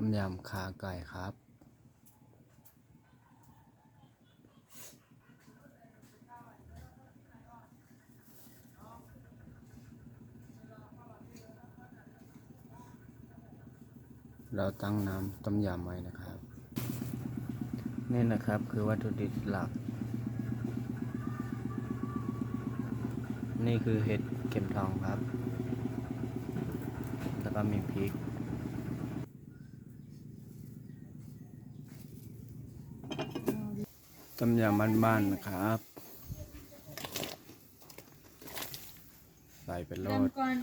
ต้มยำขาไก่ครับเราตั้งน้ำต้มยำไว้นะครับ นี่นะครับคือวัตถุดิบหลัก นี่คือเห็ดเข็มทองครับ แล้วก็มีพริก ต้มยำบ้านๆนะครับ ใส่เป็นโลด Làm con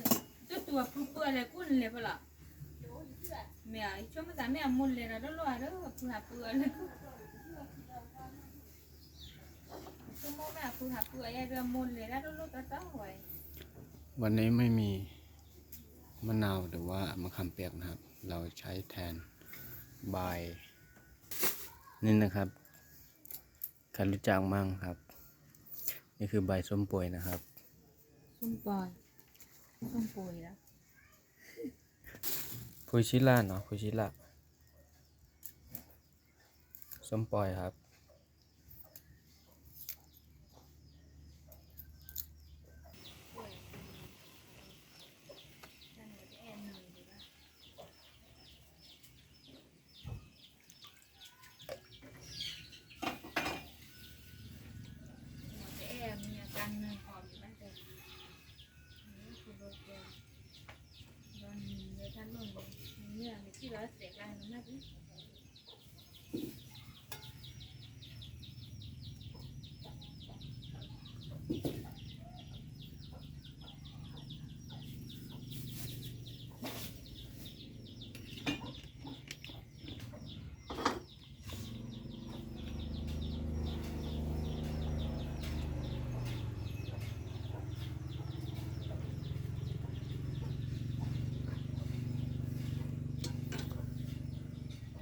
tôi tua pu pu le kun le pala. Mẹ cho mà ta mẹ mun le ra đó loa đó pu ha pu le. Tôi mua mẹ pu ha pu ai ra mun le ra đó lo ta ta hoài. วันนี้ไม่มีมะนาวหรือว่ามะขามเปียกนะครับ เราใช้แทนบายนี่นะครับ ใครรู้จักมั่งครับ นี่คือใบส้มป่วยนะครับ Sum poi. Sum poi đó. พุชิล่าเนาะพุชิล่าส้มปล่อยครับ วันหนึ่งพอมีบ้านเะนี่คือโลเกลวันเดียท่านนุ่นเนื้อมีที่ร้อยเสียมันน่าพี่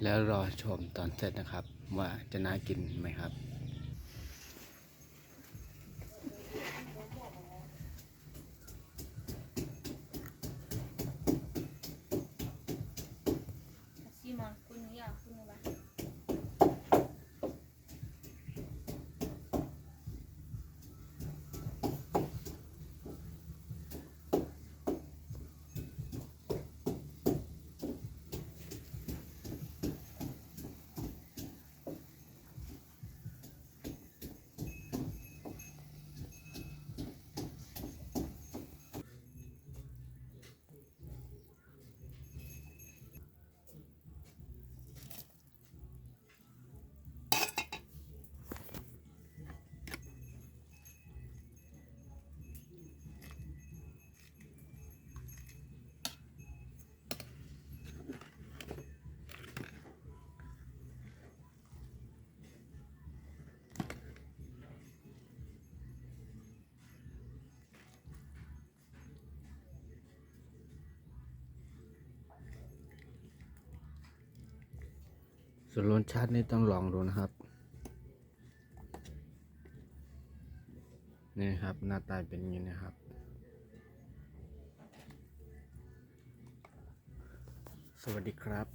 แล้วรอชมตอนเสร็จนะครับ ว่าจะน่ากินไหมครับ ส่วนรสชาตินี่ต้องลองดูนะครับ นี่ครับหน้าตาเป็นอย่างนี้นะครับ สวัสดีครับ